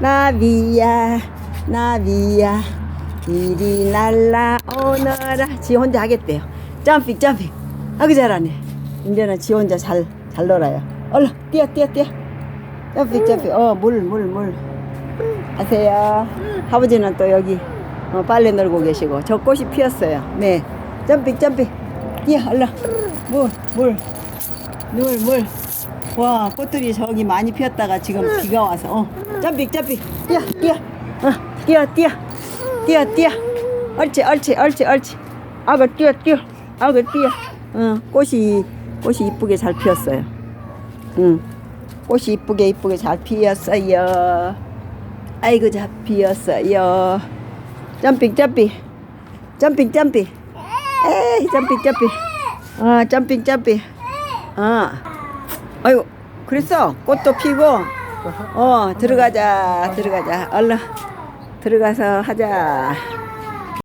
나비야 나비야. 이리 날라오너라. 지 혼자 하겠대요. 점핑 점핑. 아그 잘하네. 이제는 지 혼자 잘, 잘 놀아요. 얼른 뛰어 뛰어 뛰어. 점핑 점핑. 어물 물 물. 하세요. 아버지는 또 여기 어, 빨래 널고 계시고. 저 꽃이 피었어요. 네. 점핑 점핑. 뛰어 얼른. 물물물물 와 꽃들이 저기 많이 피었다가 지금 비가 와서 어. 점핑 점핑 뛰어 뛰어. 어 뛰어 뛰어. 뛰어 뛰어. 옳지 옳지 옳지 옳지 아그 뛰어 뛰어. 아그 뛰어. 응 꽃이 꽃이 이쁘게 잘 피었어요. 응. 꽃이 이쁘게 이쁘게 잘 피었어요. 아이고 잘 피었어요. 점핑 점핑 점핑 점핑 에이 점핑 점핑 아 점핑 점핑 아 아이고 그랬어. 꽃도 피고 어 들어가자 들어가자. 얼른 들어가서 하자